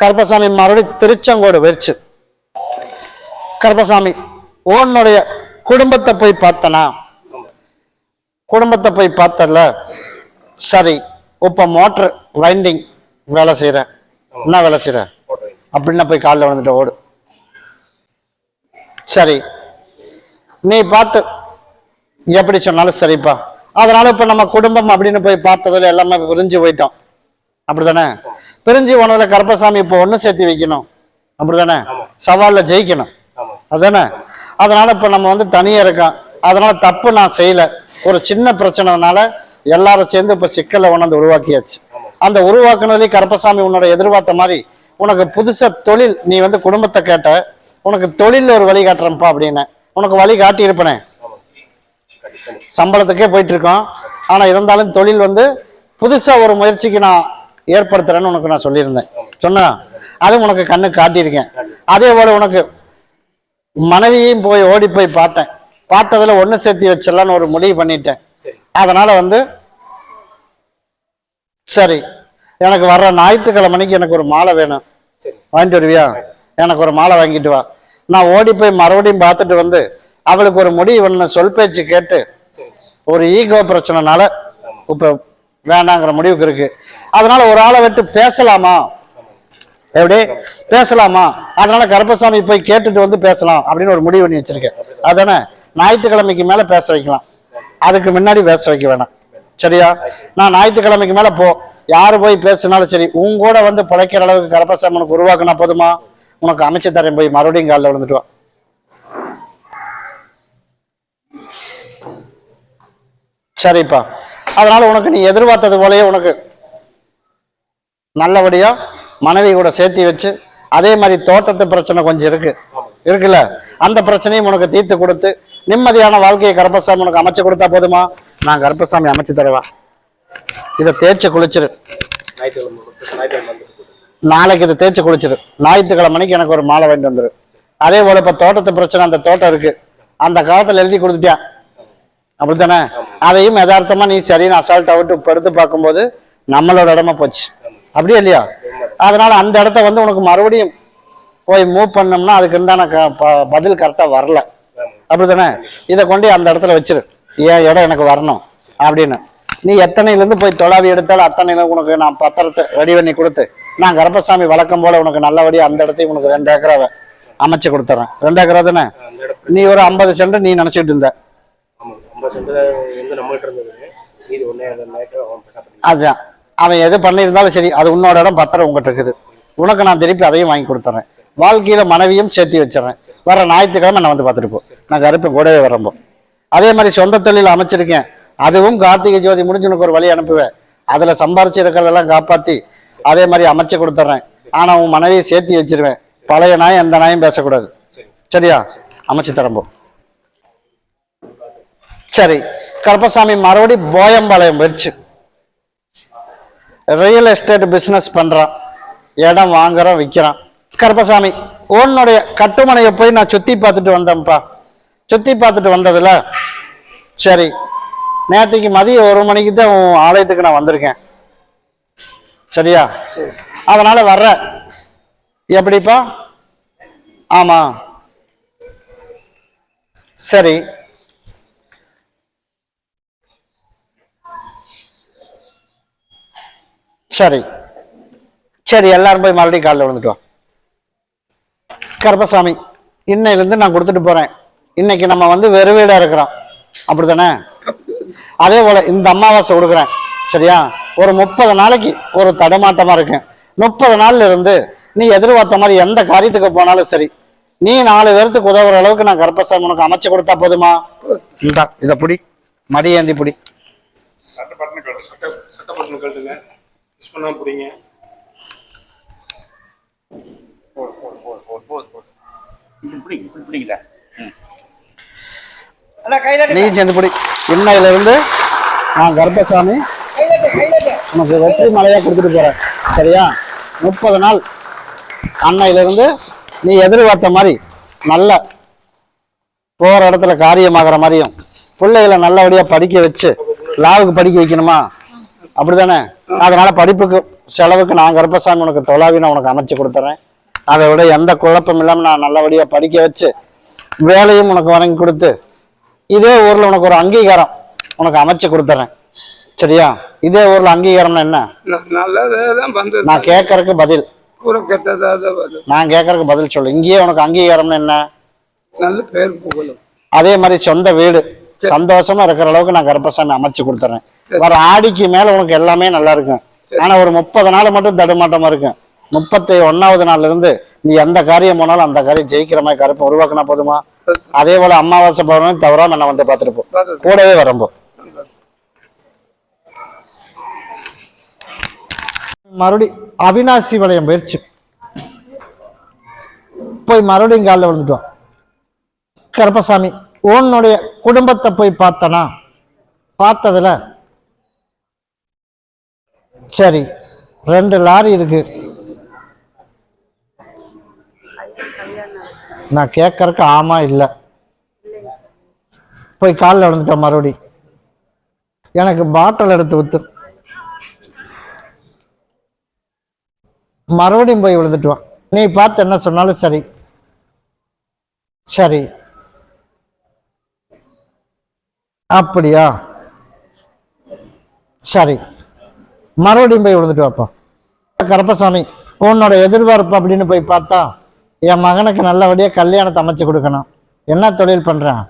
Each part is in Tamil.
கருப்பசாமி மறுபடியும் திருச்செங்கோடு வெறிச்சு. கருப்பசாமி உன்னுடைய குடும்பத்தை போய் பார்த்தனா? குடும்பத்தை போய் பார்த்தல சரி இப்போ மோட்ரு வைண்டிங் வேலை செய்கிறேன் என்ன வேலை செய்கிறேன் அப்படின்னா போய் காலில் வந்துட்டு ஓடு. சரி நீ பார்த்து எப்படி சொன்னாலும் சரிப்பா. அதனால இப்போ நம்ம குடும்பம் அப்படின்னு போய் பார்த்ததுல எல்லாமே விரிஞ்சு போயிட்டோம். அப்படி தானே பிரிஞ்சு போனதுல கருப்பசாமி இப்போ ஒன்று சேர்த்து வைக்கணும். அப்படிதானே? சவாலில் ஜெயிக்கணும். அதானே அதனால இப்போ நம்ம வந்து தனியாக இருக்கோம். அதனால தப்பு நான் செய்யல. ஒரு சின்ன பிரச்சனைனால எல்லாரும் சேர்ந்து இப்போ சிக்கலை உணர்ந்து உருவாக்கியாச்சு. அந்த உருவாக்குனதுலேயே கருப்பசாமி உன்னோட எதிர்பார்த்த மாதிரி உனக்கு புதுசா தொழில் நீ வந்து குடும்பத்தை கேட்ட உனக்கு தொழில் ஒரு வழி காட்டுறேன்ப்பா அப்படின்னு. உனக்கு வழி காட்டி இருப்பனே ஆமா. கண்டிப்பா. சம்பளத்துக்கே போயிட்டு இருக்கோம். ஆனா இருந்தாலும் தொழில் வந்து புதுசா ஒரு முயற்சிக்கு நான் ஏற்படுத்துறேன்னு உனக்கு நான் சொல்லியிருந்தேன். சொன்னா? அதுவும் உனக்கு கண்ணு காட்டியிருக்கேன். அதே போல உனக்கு மனைவியையும் போய் ஓடி போய் பார்த்தேன். பார்த்ததுல ஒண்ணு சேர்த்து வச்சிடலான்னு ஒரு முடிவு பண்ணிட்டேன். அதனால வந்து சரி எனக்கு வர்ற ஞாயிற்றுக்கிழமைக்கு எனக்கு ஒரு மாலை வேணும். வாங்கிட்டு வருவியா? எனக்கு ஒரு மாலை வாங்கிட்டு வா. நான் ஓடி போய் மறுபடியும் பார்த்துட்டு வந்து அவளுக்கு ஒரு முடிவு ஒன்று சொல் பேச்சு கேட்டு ஒரு ஈகோ பிரச்சனைனால இப்போ வேண்டாங்கிற முடிவுக்கு இருக்கு. அதனால ஒரு ஆளை விட்டு பேசலாமா? எப்படி? பேசலாமா? அதனால கருப்பசாமி போய் கேட்டுட்டு வந்து பேசலாம் அப்படின்னு ஒரு முடிவு பண்ணி வச்சிருக்கேன். அதானே? ஞாயிற்றுக்கிழமைக்கு மேல பேச வைக்கலாம். அதுக்கு முன்னாடி பேச வைக்க வேணாம். சரியா? நான் ஞாயிற்றுக்கிழமைக்கு மேல போ. யாரு போய் பேசினாலும் சரி உன் கூட வந்து பிழைக்கிற அளவுக்கு கருப்பசாமி உனக்கு உருவாக்குனா போதுமா? உனக்கு அமைச்சு தரேன் போய் மறுபடியும் காலில் விழுந்துட்டு வா. சரிப்பா. அதனால உனக்கு நீ எதிர்பார்த்தது போலயே உனக்கு நல்லபடியாக மனைவி கூட சேர்த்து வச்சு அதே மாதிரி தோட்டத்து பிரச்சனை கொஞ்சம் இருக்கு. இருக்குல்ல? அந்த பிரச்சனையும் உனக்கு தீர்த்து கொடுத்து நிம்மதியான வாழ்க்கையை கருப்பசாமி உனக்கு அமைச்சு கொடுத்தா போதுமா? நான் கருப்பசாமி அமைச்சு தருவா இதை தேய்ச்சி குளிச்சிரு. நாளைக்கு இதை தேய்ச்சி குளிச்சிரு. ஞாயிற்றுக்கிழமைக்கு எனக்கு ஒரு மாலை வாங்கிட்டு வந்துரு. அதே போல இப்ப தோட்டத்து பிரச்சனை அந்த தோட்டம் இருக்கு. அந்த காலத்துல எழுதி கொடுத்துட்டியா? அப்படித்தானே? அதையும் யதார்த்தமா நீ சரின்னு அசால்ட்டா விட்டு படுத்து பார்க்கும்போது நம்மளோட இடமா போச்சு. அப்படியே இல்லையா? அதனால அந்த இடத்த வந்து உனக்கு மறுபடியும் போய் மூவ் பண்ணோம்னா அதுக்கு உண்டான பதில் கரெக்டா வரல. அப்படித்தானே? இதை கொண்டு அந்த இடத்துல வச்சிரு. ஏன் இடம் எனக்கு வரணும் அப்படின்னு. நீ எத்தனையிலேருந்து போய் தொலாவி எடுத்தாலும் அத்தனையில உனக்கு நான் பத்திரத்தை ரெடி பண்ணி கொடுத்து நான் கருப்பசாமி வழக்கம் போல உனக்கு நல்லபடியா அந்த இடத்தையும் உனக்கு ரெண்டு ஏக்கரா அமைச்சு கொடுத்துறேன். ரெண்டு ஏக்கரா தானே? நீ ஒரு ஐம்பது சென்ட் நீ நினைச்சிட்டு இருந்த. அதுதான் அவன் எது பண்ணியிருந்தாலும் சரி அது உன்னோட இடம் பத்திரம் உங்கள்கிட்ட இருக்குது. உனக்கு நான் திருப்பி அதையும் வாங்கி கொடுத்துறேன். வாழ்க்கையில் மனைவியும் சேர்த்து வச்சிடறேன். வர ஞாயிற்றுக்கிழமை நான் வந்து பார்த்துட்டு போ. நான் கருப்பேன் கூடவே வரம்போ அதே மாதிரி சொந்த தொழில் அமைச்சிருக்கேன். அதுவும் கார்த்திகை ஜோதி முடிஞ்சு உனக்கு ஒரு வழி அனுப்புவேன். அதில் சம்பாரிச்சு இருக்கிறதெல்லாம் காப்பாற்றி அதே மாதிரி அமைச்சு கொடுத்துட்றேன் ஆனால் உன் மனைவியை சேர்த்து வச்சிருவேன். பழைய நாய் எந்த நாயும் பேசக்கூடாது. சரியா? அமைச்சு தரம்போ சரி. கருப்பசாமி மறுபடியும் போயம்பாளையம் போயிடுச்சு. ரியல் எஸ்டேட் பிஸ்னஸ் பண்ணுறான் இடம் வாங்குறோம் விற்கிறான் கருப்பசாமி உன்னுடைய கட்டுமனையை போய் நான் சுற்றி பார்த்துட்டு வந்தேன்ப்பா. சுற்றி பார்த்துட்டு வந்ததில்ல சரி நேற்றுக்கு மதியம் ஒரு மணிக்கு தான் உன் ஆலயத்துக்கு நான் வந்திருக்கேன். சரியா? அதனால் வர்ற. எப்படிப்பா? ஆமாம் சரி சரி. சரி எல்லாரும் போய் மறுபடியும் காலைல விழுந்துட்டோம் வா. கருப்பசாமி இன்னையிலேருந்து நான் கொடுத்துட்டு போகிறேன் இன்னைக்கு நம்ம வந்து வெறு வீடாக இருக்கிறோம். அப்படி தானே அதே போல் இந்த அமாவாசை கொடுக்குறேன். சரியா? ஒரு முப்பது நாளைக்கு ஒரு தடமாட்டமாக இருக்கும் முப்பது நாள்ல இருந்து நீ எதிர்பார்த்த மாதிரி எந்த காரியத்துக்கு போனாலும் சரி நீ நாலு பேர்த்துக்கு உதவுற அளவுக்கு நான் கருப்பசாமி உனக்கு அமைச்சு கொடுத்தா போதுமா? இந்தா இதை பிடி. மடியேந்தி பிடி. போடு போடு போடு போடு போடு போடு. இப்படி இப்படி பிடிங்கல நீ சேர்ந்து பிடி. இன்னையில இருந்து? நான் கர்ப்பசாமி. உனக்கு வெற்றி மலையா கொடுத்துட்டு போறேன். சரியா? முப்பது நாள் அன்னையில இருந்து நீ எதிர்பார்த்த மாதிரி நல்ல போற இடத்துல காரியமாகிற மாதிரியும் பிள்ளைகளை நல்லபடியா படிக்க வச்சு லாவுக்கு படிக்க வைக்கணுமா? அப்படிதானே? அதனால படிப்புக்கு செலவுக்கு நான் கருப்பசாமி உனக்கு தொலாவி நான் உனக்கு அமைச்சு கொடுத்துறேன். அதை விட எந்த குழப்பம் இல்லாமல் நான் நல்லபடியாக படிக்க வச்சு வேலையும் உனக்கு வாங்கி கொடுத்து இதே ஊரில் உனக்கு ஒரு அங்கீகாரம் உனக்கு அமைச்சு கொடுத்துறேன். சரியா? இதே ஊரில் அங்கீகாரம்னா என்ன? நான் கேட்கறதுக்கு பதில். நான் கேட்கறதுக்கு பதில் சொல்லு. இங்கேயே உனக்கு அங்கீகாரம்னு என்ன? அதே மாதிரி சொந்த வீடு. சந்தோஷமா இருக்கிற அளவுக்கு நான் கருப்பசாமி அமைச்சு கொடுத்துறேன். வர ஆடிக்கு மேல உனக்கு எல்லாமே நல்லா இருக்கும். ஆனா ஒரு முப்பது நாள் மட்டும் தடுமாட்டமா இருக்கும். முப்பத்தி ஒன்னாவது நாள்ல இருந்து நீ எந்த காரியம் போனாலும் அந்த காரியம் ஜெயிக்கிற மாதிரி கருப்பை உருவாக்கினா போதுமா? அதே போல அமாவாசை பௌர்ணமி தவறாம என்ன வந்து பார்த்துட்டு போ. பார்த்துட்டு. கூடவே வரம்போ மறுபடி அவினாசி வளையம் பயிற்சி. போய் மறுபடியும் காலில் விழுந்துட்டோம். கருப்பசாமி உன்னுடைய குடும்பத்தை போய் பார்த்தனா? பார்த்ததுல சரி ரெண்டு லாரி இருக்கு. நான் கேட்கறக்கு ஆமா இல்லை. போய் காலில் விழுந்துட்டேன் மறுபடி. எனக்கு பாட்டில் எடுத்து ஊத்து. மறுபடியும் போய் விழுந்துட்டுவான். நீ பார்த்து என்ன சொன்னாலும் சரி. சரி. அப்படியா? சரி. மறுபடியும் போய் விழுந்துட்டு வாப்பா. கருப்பசாமி உன்னோட எதிர்பார்ப்பு அப்படின்னு போய் பார்த்தா என் மகனுக்கு நல்லபடியாக கல்யாணத்தை அமைச்சு கொடுக்கணும். என்ன தொழில் பண்ணுறேன்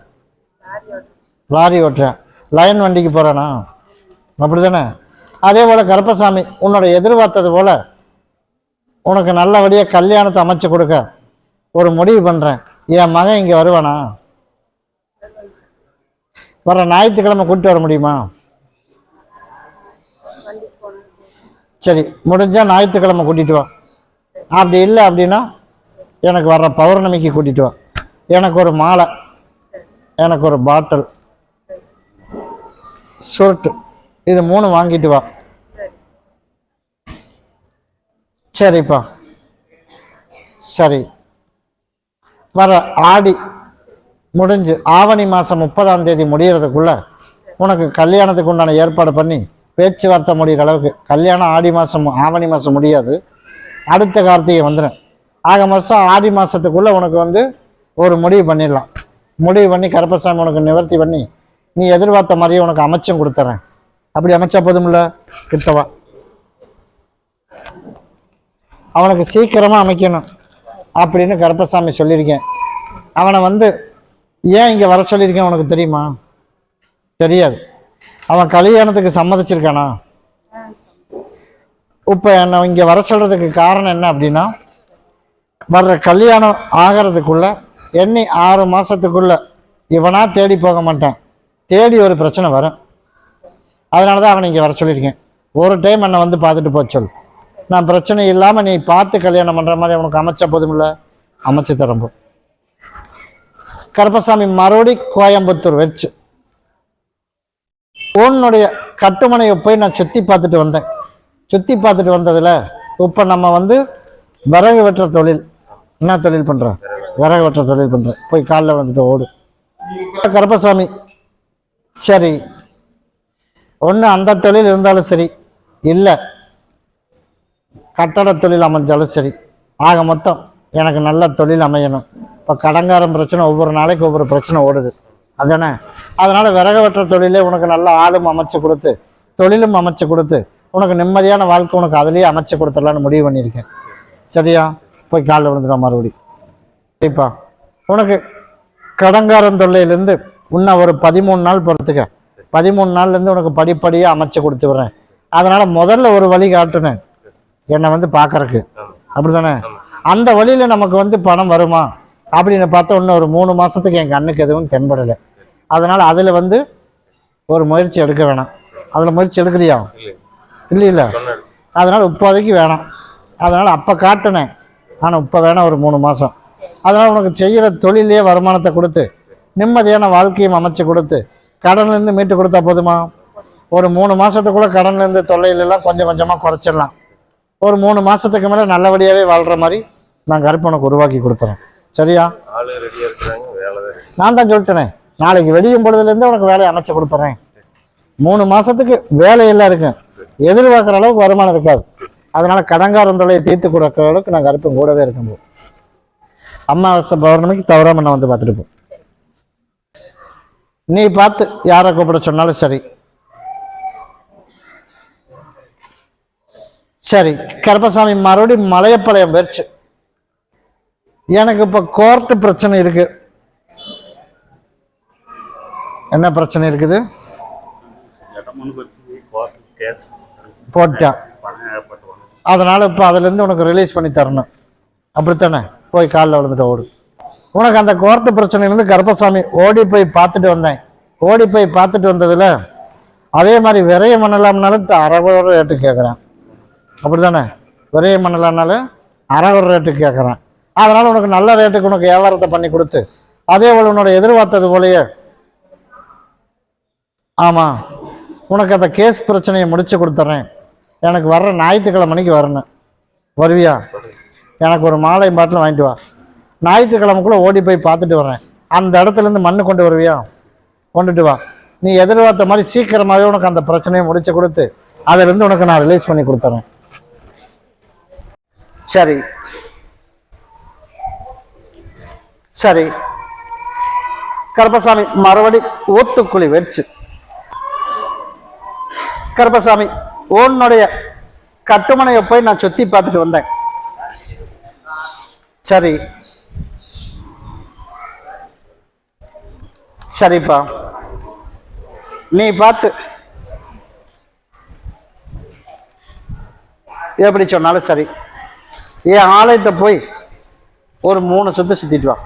லாரி ஓட்டுறேன் லைன் வண்டிக்கு போகிறேனா அப்படி தானே அதே போல் கருப்பசாமி உன்னோட எதிர்பார்த்தது போல் உனக்கு நல்லபடியாக கல்யாணத்தை அமைச்சு கொடுக்க ஒரு முடிவு பண்ணுறேன் என் மகன் இங்கே வருவானா? வர ஞாயிற்றுக்கிழமை கூப்பிட்டு வர முடியுமா? சரி முடிஞ்சால் ஞாயிற்றுக்கிழமை கூட்டிகிட்டு வா. அப்படி இல்லை அப்படின்னா எனக்கு வர்ற பௌர்ணமிக்கு கூட்டிகிட்டு வா. எனக்கு ஒரு மாலை. எனக்கு ஒரு பாட்டில். சுருட்டு. இது மூணு வாங்கிட்டு வா. சரிப்பா. சரி. வர ஆடி. முடிஞ்சு ஆவணி மாதம் முப்பதாம் தேதி முடிகிறதுக்குள்ளே உனக்கு கல்யாணத்துக்கு உண்டான ஏற்பாடு பண்ணி பேச்சுவார்த்தை முடிகிற அளவுக்கு. கல்யாணம் ஆடி மாதம் ஆவணி மாதம் முடியாது. அடுத்த கார்த்திகை வந்துடும் ஆக மாதம் ஆடி மாதத்துக்குள்ளே உனக்கு வந்து ஒரு முடிவு பண்ணிடலாம். முடிவு பண்ணி கருப்பசாமி உனக்கு நிவர்த்தி பண்ணி நீ எதிர்பார்த்த மாதிரியே உனக்கு அமைச்சும் கொடுத்துட்றேன் அப்படி அமைச்சா போதும்ல கிட்டவா? அவனுக்கு சீக்கிரமாக அமைக்கணும் அப்படின்னு கருப்பசாமி சொல்லியிருக்கேன். அவனை வந்து ஏன் இங்கே வர சொல்லியிருக்கேன் உனக்கு தெரியுமா? தெரியாது. அவன் கல்யாணத்துக்கு சம்மதிச்சிருக்கானா? இப்போ என்னை இங்கே வர சொல்கிறதுக்கு காரணம் என்ன அப்படின்னா வர்ற கல்யாணம் ஆகிறதுக்குள்ள எண்ணி ஆறு மாதத்துக்குள்ளே இவனா தேடி போக மாட்டேன். தேடி ஒரு பிரச்சனை வரும். அதனால தான் அவனை இங்கே வர சொல்லியிருக்கேன். ஒரு டைம் என்னை வந்து பார்த்துட்டு போக சொல் நான் பிரச்சனை இல்லாமல் நீ பார்த்து கல்யாணம் பண்ணுற மாதிரி உனக்கு அமைச்சா இல்லை அமைச்சு தரம்போ கருப்பசாமி மறுபடி கோயம்புத்தூர் வச்சு. உன்னுடைய கட்டுமனையை போய் நான் சுற்றி பார்த்துட்டு வந்தேன். சுற்றி பார்த்துட்டு வந்ததில் இப்போ நம்ம வந்து விறகு வெட்டுற தொழில். என்ன தொழில் பண்ணுறோம் விறகு வெட்டுற தொழில் பண்ணுறேன் போய் காலைல வந்துட்டு ஓடு. கருப்பசாமி சரி. ஒன்று அந்த தொழில் இருந்தாலும் சரி இல்லை. கட்டட தொழில் அமைஞ்சாலும் சரி. ஆக மொத்தம் எனக்கு நல்ல தொழில் அமையணும். இப்போ கடங்காரம் பிரச்சனை ஒவ்வொரு நாளைக்கு ஒவ்வொரு பிரச்சனை ஓடுது. அதானே அதனால் விறகு வெட்டுற தொழிலே உனக்கு நல்ல ஆளும் அமைச்சு கொடுத்து தொழிலும் அமைச்சு கொடுத்து உனக்கு நிம்மதியான வாழ்க்கை உனக்கு அதுலேயே அமைச்சு கொடுத்துடலான்னு முடிவு பண்ணியிருக்கேன். சரியா? போய் காலில் விழுந்துடும் மறுபடி. சரிப்பா. உனக்கு கடங்காரம் தொல்லையிலேருந்து இன்னும் ஒரு பதிமூணு நாள் பொறுத்துக்க. பதிமூணு நாள்லேருந்து உனக்கு படிப்படியாக அமைச்சு கொடுத்து விட்றேன். அதனால் முதல்ல ஒரு வழி காட்டுனேன். என்னை வந்து பார்க்கறக்கு அப்படி தானே அந்த வழியில் நமக்கு வந்து பணம் வருமா? அப்படின்னு பார்த்தா இன்னும் ஒரு மூணு மாதத்துக்கு என் கண்ணுக்கு எதுவும் தென்படலை. அதனால் அதில் வந்து ஒரு முயற்சி எடுக்க வேணாம். அதில் முயற்சி எடுக்கலையா? இல்லை இல்லை அதனால் இப்போதைக்கு வேணாம். அதனால் அப்போ காட்டினேன். ஆனால் இப்போ வேணாம் ஒரு மூணு மாதம் அதனால் உனக்கு செய்கிற தொழிலே வருமானத்தை கொடுத்து நிம்மதியான வாழ்க்கையும் அமைச்சு கொடுத்து கடன்லேருந்து மீட்டு கொடுத்தா போதுமா? ஒரு மூணு மாதத்துக்குள்ளே கடன்லேருந்து தொல்லையிலெல்லாம் கொஞ்சம் கொஞ்சமாக குறைச்சிடலாம். ஒரு மூணு மாதத்துக்கு மேலே நல்லபடியாகவே வாழ்கிற மாதிரி நான் கருப்பு உனக்கு உருவாக்கி கொடுத்துறேன். சரியா. நான் தான் சொல்லிட்டேனே நாளைக்கு வெடியும் பொழுதுலேருந்து உனக்கு வேலையை அமைச்சு கொடுத்துட்றேன் மூணு மாதத்துக்கு வேலையெல்லாம் இருக்கும் எதிர்பார்க்குற அளவுக்கு வருமானம் இருக்காது. அதனால கடங்காரம் தொலையை தீர்த்து கொடுக்குற அளவுக்கு நான் கருப்பன் கூடவே இருக்கும் போ அமாவாசை பௌர்ணமிக்கு தவறாம நான் வந்து பார்த்துட்டு போ. நீ பார்த்து யாரை கூப்பிட சொன்னாலும் சரி சரி கருப்பசாமி மறுபடியும் மலையப்பாளையம் போயிடுச்சு எனக்கு இப்போ கோர்ட்டு பிரச்சனை இருக்கு. என்ன பிரச்சனை இருக்குது? போட்டான் அதனால இப்போ அதுலேருந்து உனக்கு ரிலீஸ் பண்ணி தரணும். அப்படித்தானே? போய் காலில் விழுந்துட்டு ஓடு. உனக்கு அந்த கோர்ட்டு பிரச்சனையிலேருந்து கருப்பசாமி ஓடி போய் பார்த்துட்டு வந்தேன். ஓடி போய் பார்த்துட்டு வந்ததில் அதே மாதிரி விரைய பண்ணலாம்னாலும் அறகுற ரேட்டு கேட்குறேன் அப்படி தானே விரைய பண்ணலாம்னாலும் அறகுற ரேட்டுக்கு கேட்குறேன். அதனால் உனக்கு நல்ல ரேட்டுக்கு உனக்கு வியாபாரத்தை பண்ணி கொடுத்து அதே போல் உன்னோட எதிர்பார்த்தது போலயே ஆமாம் உனக்கு அந்த கேஸ் பிரச்சனையை முடித்து கொடுத்துட்றேன் எனக்கு வர்ற ஞாயிற்றுக்கிழமைக்கு வரணும். வருவியா? எனக்கு ஒரு மாலை பாட்டில் வாங்கிட்டு வா. ஞாயிற்றுக்கிழமைக்குள்ளே ஓடி போய் பார்த்துட்டு வரேன் அந்த இடத்துலேருந்து மண்ணு கொண்டு வருவியா? கொண்டுட்டு வா. நீ எதிர்பார்த்த மாதிரி சீக்கிரமாகவே உனக்கு அந்த பிரச்சனையை முடித்து கொடுத்து அதிலிருந்து உனக்கு நான் ரிலீஸ் பண்ணி கொடுத்துறேன். சரி. சரி. கருப்பசாமி மறுபடி ஊத்துக்குழி வச்சு கருப்பசாமி உன்னுடைய கட்டுமனையை போய் நான் சுத்தி பார்த்துட்டு வந்தேன். சரி. சரிப்பா. நீ பார்த்து. எப்படி சொன்னாலும் சரி. என் ஆலயத்தை போய் ஒரு மூணு சுத்து சுத்திட்டு வா.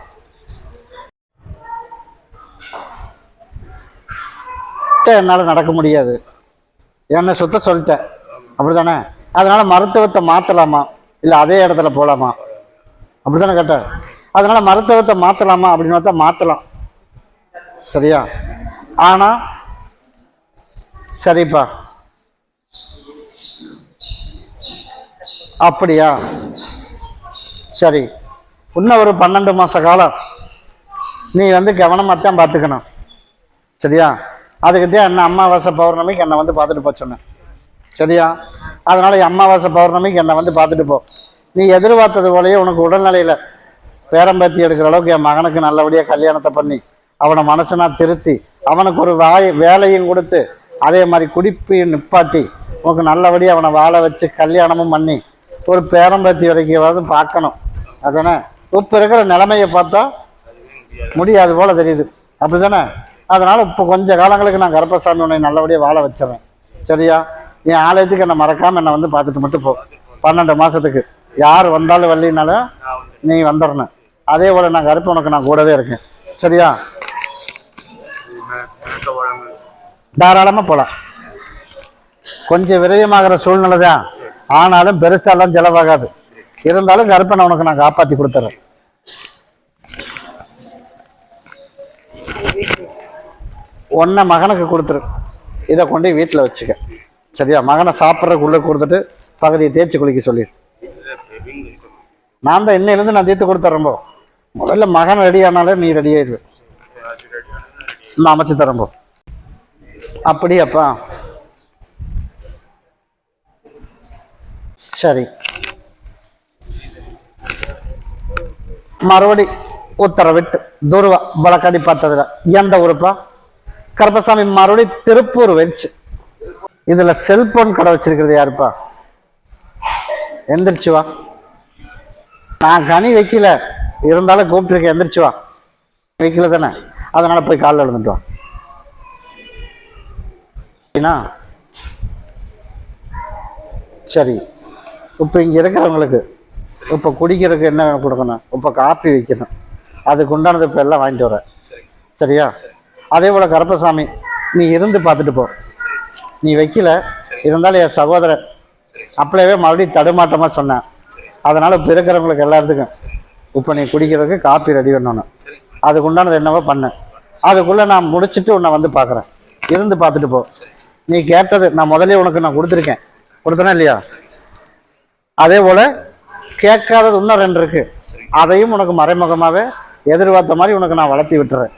என்னால் நடக்க முடியாது. என்னை சுத்த சொல்லிட்டேன். அப்படிதானே அதனால மருத்துவத்தை மாற்றலாமா இல்லை அதே இடத்துல போகலாமா அப்படிதானே கேட்டேன். அதனால மருத்துவத்தை மாற்றலாமா அப்படின்னு பார்த்தா மாற்றலாம் சரியா? ஆனால் சரிப்பா. அப்படியா? சரி இன்னும் ஒரு பன்னெண்டு மாத காலம். நீ வந்து கவனமாக தான் பார்த்துக்கணும். சரியா? அதுக்கிட்டே என்ன அமாவாசை பௌர்ணமிக்கு என்னை வந்து பார்த்துட்டு போக சொன்னேன். சரியா? என் அமாவாசை பௌர்ணமிக்கு என்னை வந்து பார்த்துட்டு போ. நீ எதிர்பார்த்தது போலயே உனக்கு உடல்நிலையில் பேரம்பேத்தி எடுக்கிற அளவுக்கு என் மகனுக்கு நல்லபடியாக கல்யாணத்தை பண்ணி அவனை மனசனா திருத்தி அவனுக்கு ஒரு வாய் வேலையும் கொடுத்து அதே மாதிரி குடிப்பையும் நிப்பாட்டி உனக்கு நல்லபடியாக அவனை வாழ வச்சு கல்யாணமும் பண்ணி ஒரு பேரம்பேத்தி வரைக்கும் பார்க்கணும். அதுதானே இப்போ இருக்கிற நிலைமையை பார்த்தா முடியாது போல் தெரியுது. அப்படி தானே அதனால் இப்போ கொஞ்ச காலங்களுக்கு நான் கருப்பசாமி உன்னை நல்லபடியாக வாழ வச்சிடறேன். சரியா? என் ஆலயத்துக்கு என்னை மறக்காமல் என்னை வந்து பார்த்துட்டு மட்டும் போ. பன்னெண்டு மாதத்துக்கு யார் வந்தாலும் வரலினாலும் நீ வந்துடணும். அதே போல் நான் கருப்பு உனக்கு நான் கூடவே இருக்கேன். சரியா? தாராளமாக போகலாம் கொஞ்சம் விரயமாகிற சூழ்நிலை தான் ஆனாலும் பெருசாலாம் செலவாகாது. இருந்தாலும் கருப்பனை உனக்கு நான் காப்பாத்தி கொடுத்துறேன். ஒன்றை மகனுக்கு கொடுத்துரு. இதை கொண்டு வீட்டில் வச்சுக்க. சரியா? மகனை சாப்பிட்றதுக்குள்ளே கொடுத்துட்டு பகுதியை தேய்ச்சி குளிக்க சொல்லிடு நான் தான் இன்னிலேருந்து நான் தீர்த்து கொடுத்துட்றேன் போ. முதல்ல மகன் ரெடி ஆனாலே நீ ரெடி ஆயிடுவேன் நான் அமைச்சு தரேன் போ. அப்படியாப்பா. சரி. மறுபடி உத்தரவிட்டு துருவா வழக்கடி பார்த்ததுல எந்த உறுப்பா? கருப்பசாமி மறுபடி திருப்பூர் வச்சு. இதுல செல்போன் கடை வச்சிருக்கிறது யாருப்பா? எந்திரிச்சு வா. நான் கனி வைக்கல. இருந்தாலும் கூப்பிட்டுருக்கேன் எந்திரிச்சு வா. வைக்கல தானே? அதனால போய் காலில் விழுந்துட்டு வா. சரி. இப்போ இங்கே இருக்கிறவங்களுக்கு இப்போ குடிக்கிறதுக்கு என்ன வேணும் கொடுக்கணும்? இப்போ காப்பி வைக்கணும். அதுக்கு உண்டானது இப்போ எல்லாம் வாங்கிட்டு வரேன் சரியா? அதே போல் கருப்பசாமி நீ இருந்து பார்த்துட்டு போ. நீ வைக்கல. இருந்தாலும் என் சகோதரன் அப்பளவே மறுபடியும் தடுமாட்டமாக சொன்னேன். அதனால் இப்போ இருக்கிறவங்களுக்கு எல்லாத்துக்கும் இப்போ நீ குடிக்கிறதுக்கு காப்பி ரெடி பண்ணணும். அதுக்கு உண்டானது என்னவோ பண்ணு. அதுக்குள்ளே நான் முடிச்சுட்டு உன்னை வந்து பார்க்குறேன். இருந்து பார்த்துட்டு போ. நீ கேட்டது நான் முதல்ல உனக்கு நான் கொடுத்துருக்கேன். கொடுத்தனா இல்லையா? அதே போல் கேட்காதது இன்னும் ரெண்டு இருக்கு. அதையும் உனக்கு மறைமுகமாகவே எதிர்பார்த்த மாதிரி உனக்கு நான் வளர்த்தி விட்டுறேன்.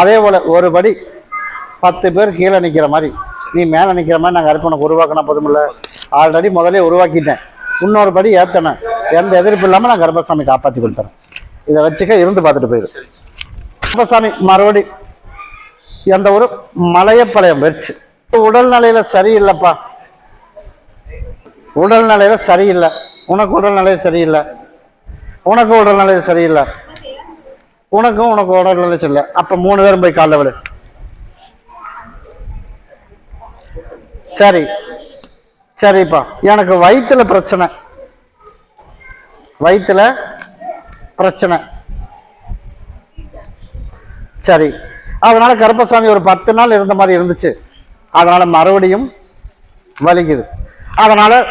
அதே போல் ஒரு படி பத்து பேர் கீழே நிற்கிற மாதிரி நீ மேலே நிற்கிற மாதிரி நாங்கள் உனக்கு உருவாக்கினா போதுமில்ல. ஆல்ரெடி முதல்ல உருவாக்கிட்டேன். இன்னொரு படி ஏத்தணும் எந்த எதிர்ப்பு இல்லாம நான் கர்ப்பசாமி காப்பாத்தி கொடுத்துறேன். இதை வச்சுக்க இருந்து பார்த்துட்டு போயிரு. கர்ப்பசாமி மறுபடி எந்த ஒரு மலையப்பாளையம் வச்சு உடல்நிலையில சரியில்லைப்பா. உடல்நிலையில சரியில்லை. உனக்கு உடல்நிலை சரியில்லை. உனக்கு உடல்நிலை சரியில்லை. உனக்கும் உனக்கு உடல்நிலை சரியில்லை. அப்போ மூணு பேரும் போய் காலைல விடு சரி. சரிப்பா. எனக்கு வயிற்றுல பிரச்சனை. வயிற்றுல பிரச்சனை. சரி. அதனால கருப்பசாமி ஒரு பத்து நாள் இருந்த மாதிரி இருந்துச்சு. அதனால மறுபடியும் வலிக்குது. அதனால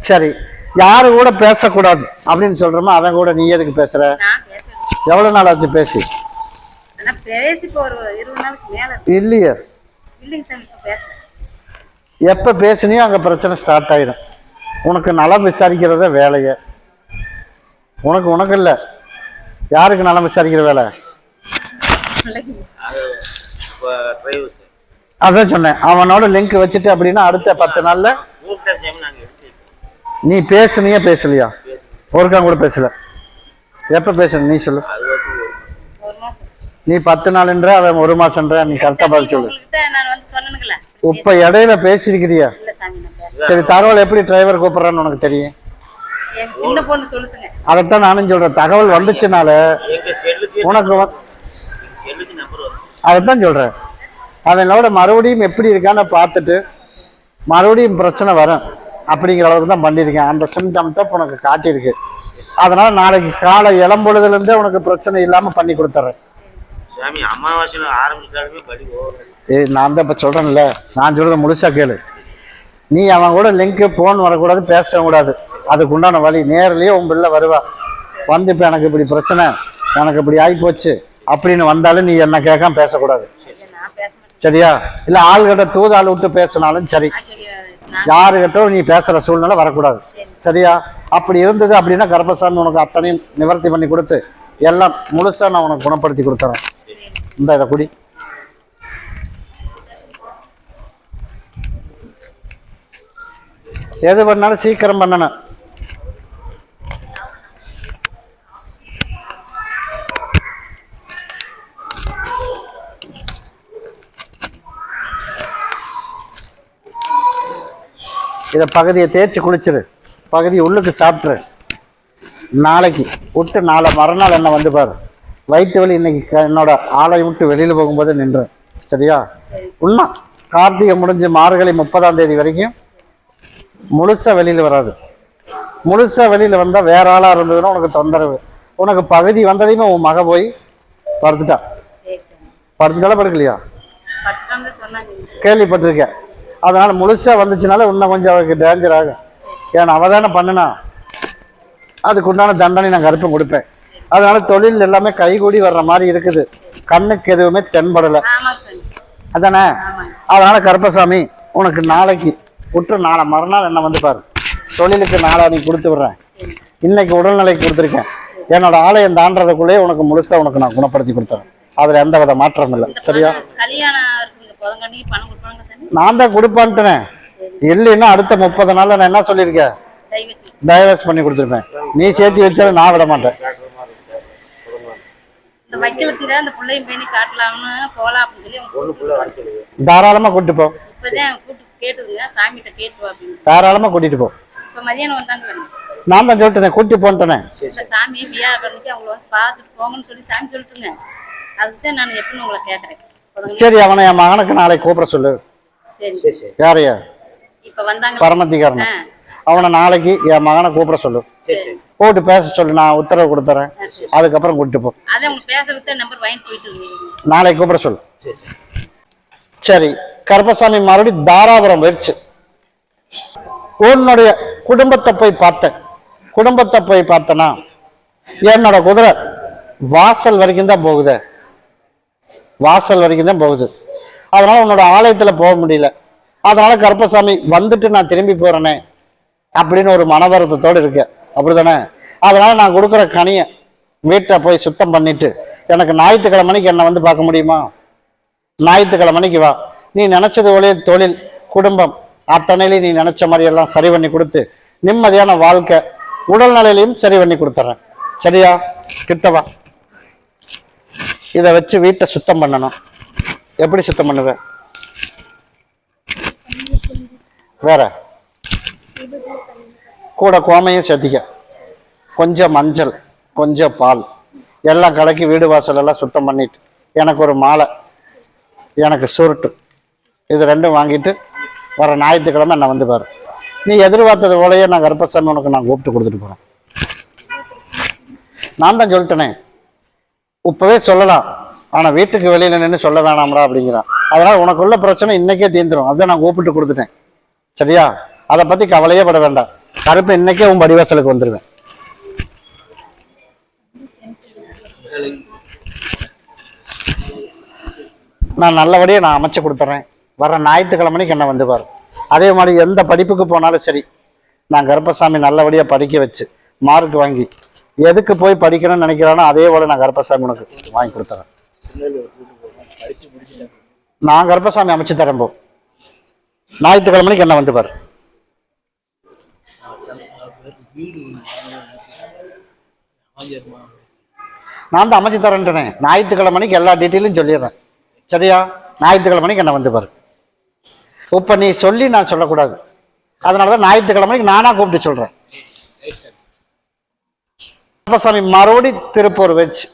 சரி. யாரு கூட பேசக்கூடாது. அப்படின்னு சொல்றோமோ அவன் கூட நீ எதுக்கு பேசுற? எவ்வளவு நாள் ஆச்சு பேசி. இல்லையே. எப்ப பேசுனியோ அங்க பிரச்சனை ஸ்டார்ட் ஆயிடும் உனக்கு நலம் விசாரிக்கிறத வேலையே. உனக்கு உனக்கு இல்ல. யாருக்கு நலம் விசாரிக்கிற வேலை? அதான் சொன்னேன். அவனோட லிங்க் வச்சுட்டு அப்படின்னா அடுத்த பத்து நாள்ல கூப்பிட்ட டைம் நாங்கள் எடுத்து நீ பேசுனியே பேசலையா? ஒருக்கா கூட பேசல. எப்ப பேசணும் நீ சொல்லு. நீ பத்து நாளுன்ற அவன் ஒரு மாசம்ன்ற நீ கரெக்டா பதில் சொல்லு. இப்ப இடையில பேசியிருக்கிறியா இல்ல சாமி நான் பேசுறேன் சரி தகவல் எப்படி டிரைவர் கூப்பிடுறான்னு உனக்கு தெரியும். என் சின்ன பொண்ணு சொல்லுச்சுங்க. அதைத்தான் நானும் சொல்றேன். தகவல் வந்துச்சுனால உனக்கு அதைத்தான் சொல்றேன். அவனோட மறுபடியும் எப்படி இருக்கான்னு பார்த்துட்டு மறுபடியும் பிரச்சனை வரும். அப்படிங்கிற அளவுக்கு தான் பண்ணியிருக்கேன். அந்த சிம்டம் தான் உனக்கு காட்டியிருக்கு. அதனால நாளைக்கு காலை இளம்பொழுதுல இருந்தே உனக்கு பிரச்சனை இல்லாம பண்ணி கொடுத்துட்றேன். சாமி அமாவாசையில் ஆரம்பிச்சாலுமே ஏய் நான் தான் இப்போ சொல்கிறேன்ல நான் சொல்கிறத முழுசா கேளு. நீ அவன் கூட லிங்க்கு ஃபோன் வரக்கூடாது பேசவும் கூடாது. அதுக்கு உண்டான வழி நேர்லயே உன் பிள்ளை வருவா. வந்து இப்போ எனக்கு இப்படி பிரச்சனை எனக்கு இப்படி ஆகிப்போச்சு அப்படின்னு வந்தாலும் நீ என்ன கேட்காம பேசக்கூடாது. ஐயா, நான் பேச மாட்டேன். சரியா? இல்லை ஆள்கிட்ட தூதாள் விட்டு பேசினாலும் சரி. யாருகிட்ட நீ பேசுகிற சூழ்நிலை வரக்கூடாது. சரியா? அப்படி இருந்தது அப்படின்னா கர்ப்பசாமி உனக்கு அத்தனையும் நிவர்த்தி பண்ணி கொடுத்து எல்லாம் முழுசா நான் உனக்கு குணப்படுத்தி கொடுத்துறேன். இந்த இதை குடி. எது பண்ணாலும் சீக்கிரம் பண்ணணும். இதை பகுதியை தேய்ச்சி குளிச்சிரு. பகுதியை உள்ளுக்கு சாப்பிட்ரு நாளைக்கு விட்டு நாளை மறுநாள் என்ன வந்து பாரு. வயிற்று வலி இன்னைக்கு என்னோட ஆலை விட்டு வெளியில் போகும்போது நின்று. சரியா? உண்மை கார்த்திகை முடிஞ்சு மார்கழி முப்பதாம் தேதி வரைக்கும் முழுசா வெளியில் வராது. முழுசா வெளியில் வந்தால் வேற ஆளாக இருந்ததுன்னா உனக்கு தொந்தரவு. உனக்கு பகுதி வந்ததையுமே உன் மக போய் படுத்துட்டா. படுத்துட்டாலும் படுக்கலையா? கேள்விப்பட்டிருக்கேன். அதனால முழுசா வந்துச்சுனால இன்னும் கொஞ்சம் அவருக்கு டேஞ்சர் ஆகும். ஏன்னா அவ தானே பண்ணுனா. அதுக்கு உண்டான தண்டனை நான் கருப்பம் கொடுப்பேன். அதனால தொழில் எல்லாமே கைகூடி வர்ற மாதிரி இருக்குது. கண்ணுக்கு எதுவுமே தென்படலை. அதானே? அதனால கருப்பசாமி உனக்கு நாளைக்கு விட்டு நாளை மறுநாள் என்ன வந்து பாரு. தொழிலுக்கு நாளை நீ கொடுத்து விடுறேன். இன்னைக்கு உடல்நிலைக்கு கொடுத்துருக்கேன். என்னோட ஆலயம் தாண்டறதுக்குள்ளேயே உனக்கு முழுசா உனக்கு நான் குணப்படுத்தி கொடுத்துறேன். அதுல எந்த வித மாற்றமும் இல்லை. சரியா? நான் தான் கொடுப்பான்ட்டுனே இல்லைன்னா அடுத்த முப்பது நாள்ல நான் என்ன சொல்லியிருக்கேன் டைவர்ஸ் பண்ணி கொடுத்துருப்பேன். நீ சேர்த்து வச்சாலும் நான் விட மாட்டேன். தாராளமா போ. கூட்டு அப்படின்னு. தாராளமா கூட்டிட்டு போ. நான் தான் சொல்லிட்டேனே கூட்டி போன்ட்டேனே. இந்த சாமி வியாழக்கிழமைக்கு அவங்கள வந்து பார்த்துட்டு போங்கன்னு சொல்லி சாமி சொல்லிட்டுங்க. அதுக்கு தான் நான் எப்படின்னு உங்களை கேட்குறேன் சரி அவனை என் மகனுக்கு நாளைக்கு கூப்பிட சொல்லு. சரி. சரி சரி. யாரையா? இப்போ வந்தாங்க. பரமத்திக்காரன் ஆ. அவனை நாளைக்கு என் மகனை கூப்பிட சொல்லு. சரி சரி. கூப்பிட்டு பேச சொல்லு நான் உத்தரவு கொடுத்துறேன். அதுக்கப்புறம் கூட்டிட்டு போ. நாளைக்கு கூப்பிட சொல்லு. சரி கருப்பசாமி மறுபடியும் தாராபுரம் போயிடுச்சு உன்னுடைய குடும்பத்தை போய் பார்த்தேன். குடும்பத்தை போய் பார்த்தனா என்னோட குதிரை வாசல் வரைக்கும் தான் போகுது. வாசல் வரைக்கும் தான் போகுது. அதனால உன்னோட ஆலயத்தில் போக முடியல. அதனால கருப்பசாமி வந்துட்டு நான் திரும்பி போறேனே அப்படின்னு ஒரு மனவருத்தத்தோடு இருக்கு. அப்படிதானே? அதனால நான் கொடுக்குற கனியை வீட்டை போய் சுத்தம் பண்ணிட்டு எனக்கு ஞாயிற்றுக்கிழமைக்கு என்னை வந்து பார்க்க முடியுமா? ஞாயிற்றுக்கிழமைக்கு வா. நீ நினைச்சது ஒளி தொழில் குடும்பம் அத்தனையிலையும் நீ நினைச்ச மாதிரியெல்லாம் சரி பண்ணி கொடுத்து நிம்மதியான வாழ்க்கை உடல்நிலையிலையும் சரி பண்ணி கொடுத்துட்றேன். சரியா? கிட்டவா இதை வச்சு வீட்டை சுத்தம் பண்ணணும். எப்படி சுத்தம் பண்ணுவேன் வேற? கூட கோமையும் சேர்த்திக்க. கொஞ்சம் மஞ்சள் கொஞ்சம் பால். எல்லாம் கலக்கி வீடு வாசல் எல்லாம் சுத்தம் பண்ணிட்டு எனக்கு ஒரு மாலை எனக்கு சுருட்டு. இது ரெண்டும் வாங்கிட்டு வர ஞாயிற்றுக்கிழமை நான் வந்து பாரு. நீ எதிர்பார்த்தது போலயே நான் கருப்பசாமி உனக்கு நான் கூப்பிட்டு கொடுத்துட்டு போகிறேன் நான் தான் சொல்லிட்டேனே. இப்பவே சொல்லலாம். ஆனால் வீட்டுக்கு வெளியில் நின்று சொல்ல வேணாம்டா அப்படிங்கிறான். அதனால் உனக்குள்ள பிரச்சனை இன்னைக்கே தீர்ந்துரும். அதை நான் கூப்பிட்டு கொடுத்துட்டேன். சரியா? அதை பற்றி கவலையே பட வேண்டாம். கருப்பு இன்னைக்கே உன் படிவாசலுக்கு வந்துடுவேன் நான் நல்லபடியாக நான் அமைச்சு கொடுத்துட்றேன் வர ஞாயிற்றுக்கிழமைக்கு என்ன வந்து பாரு. அதே மாதிரி எந்த படிப்புக்கு போனாலும் சரி நான் கருப்பசாமி நல்லபடியாக படிக்க வச்சு மார்க் வாங்கி எதுக்கு போய் படிக்கணும்னு நினைக்கிறானோ அதே போல் நான் கருப்பசாமி உனக்கு வாங்கி கொடுத்துறேன். நான் கருப்பசாமி அமைச்சு தரேன் போ. ஞாயிற்றுக்கிழமைக்கு என்ன வந்து பாரு. நான் தான் அமைச்சு தரேன்ட்டேனே ஞாயிற்றுக்கிழமைக்கு எல்லா டீட்டெயிலும் சொல்லிடுறேன். சரியா? ஞாயிற்றுக்கிழமைக்கு என்ன வந்து பாரு. இப்போ நீ சொல்லி நான் சொல்லக்கூடாது. அதனால தான் ஞாயிற்றுக்கிழமைக்கு நானாக கூப்பிட்டு சொல்கிறேன் அப்ப மறுபடி திருப்பூர் வச்சு